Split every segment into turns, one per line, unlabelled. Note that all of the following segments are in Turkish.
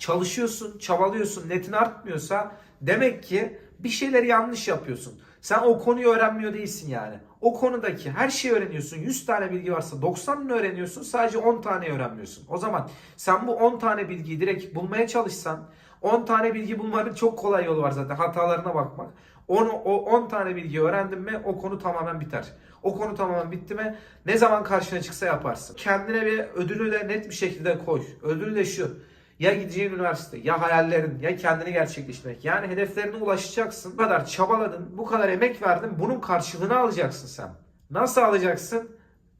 çalışıyorsun, çabalıyorsun, netin artmıyorsa demek ki bir şeyleri yanlış yapıyorsun. Sen o konuyu öğrenmiyor değilsin yani. O konudaki her şeyi öğreniyorsun. 100 tane bilgi varsa 90'ını öğreniyorsun. Sadece 10 tane öğrenmiyorsun. O zaman sen bu 10 tane bilgiyi direkt bulmaya çalışsan 10 tane bilgi bulmanın çok kolay yolu var zaten. Hatalarına bakmak. Onu, o 10 tane bilgi öğrendin mi o konu tamamen biter. O konu tamamen bitti mi ne zaman karşına çıksa yaparsın. Kendine bir ödülü de net bir şekilde koy. Ödül de şu. Ya gideceğin üniversite, ya hayallerin, ya kendini gerçekleştirmek. Yani hedeflerine ulaşacaksın. Bu kadar çabaladın, bu kadar emek verdin. Bunun karşılığını alacaksın sen. Nasıl alacaksın?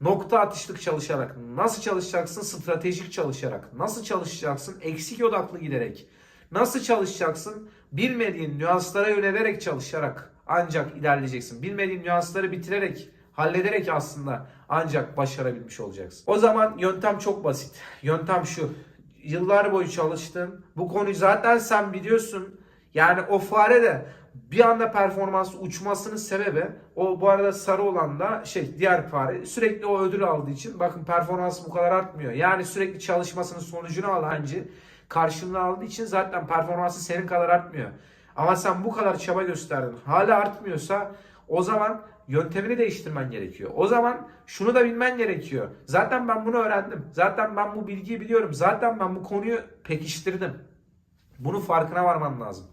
Nokta atışlık çalışarak. Nasıl çalışacaksın? Stratejik çalışarak. Nasıl çalışacaksın? Eksik odaklı giderek. Nasıl çalışacaksın? Bilmediğin nüanslara yönelerek çalışarak ancak ilerleyeceksin. Bilmediğin nüansları bitirerek, hallederek aslında ancak başarabilmiş olacaksın. O zaman yöntem çok basit. Yöntem şu. Yıllar boyu çalıştın. Bu konuyu zaten sen biliyorsun. Yani o fare de bir anda performans uçmasının sebebi o bu arada sarı olan da şey diğer fare sürekli o ödül aldığı için bakın performans bu kadar artmıyor. Yani sürekli çalışmasının sonucunu alan önce karşılığını aldığı için zaten performansı senin kadar artmıyor. Ama sen bu kadar çaba gösterdin. Hala artmıyorsa o zaman yöntemini değiştirmen gerekiyor. O zaman şunu da bilmen gerekiyor. Zaten ben bunu öğrendim. Zaten ben bu bilgiyi biliyorum. Zaten ben bu konuyu pekiştirdim. Bunun farkına varman lazım.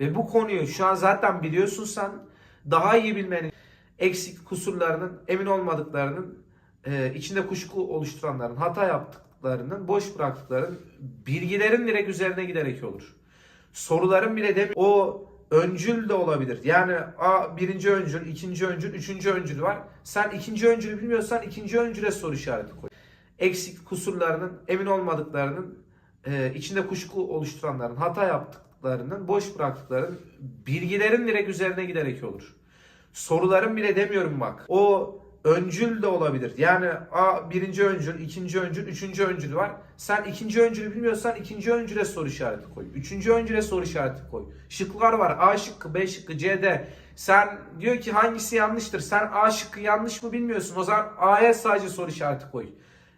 Ve bu konuyu şu an zaten biliyorsun sen daha iyi bilmenin eksik kusurlarının, emin olmadıklarının, e, içinde kuşku oluşturanların, hata yaptıklarının, boş bıraktıklarının bilgilerin direkt üzerine giderek olur. Soruların bile demi o öncül de olabilir. Yani a birinci öncül, ikinci öncül, üçüncü öncül var. Sen ikinci öncülü bilmiyorsan ikinci öncüle soru işareti koy. Eksik kusurlarının, emin olmadıklarının, e, içinde kuşku oluşturanların, hata yaptıklarının, boş bıraktıklarının bilgilerin direkt üzerine giderek olur. Soruların bile demiyorum bak. O öncül de olabilir. Yani a birinci öncül, ikinci öncül, üçüncü öncül var. Sen ikinci öncülü bilmiyorsan ikinci öncüle soru işareti koy. Üçüncü öncüle soru işareti koy. Şıklar var. A şıkkı, B şıkkı, C, D. Sen diyor ki hangisi yanlıştır? Sen A şıkkı yanlış mı bilmiyorsun. O zaman A'ya sadece soru işareti koy.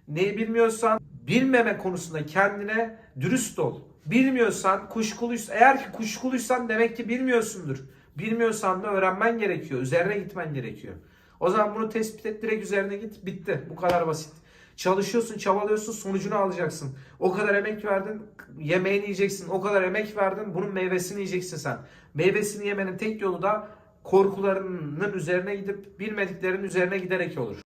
Neyi bilmiyorsan bilmeme konusunda kendine dürüst ol. Bilmiyorsan kuşkuluysan eğer ki kuşkuluysan demek ki bilmiyorsundur. Bilmiyorsan da öğrenmen gerekiyor. Üzerine gitmen gerekiyor. O zaman bunu tespit et direkt üzerine git. Bitti. Bu kadar basit. Çalışıyorsun, çabalıyorsun, sonucunu alacaksın. O kadar emek verdin, yemeğini yiyeceksin. O kadar emek verdin, bunun meyvesini yiyeceksin sen. Meyvesini yemenin tek yolu da korkularının üzerine gidip bilmediklerinin üzerine giderek olur.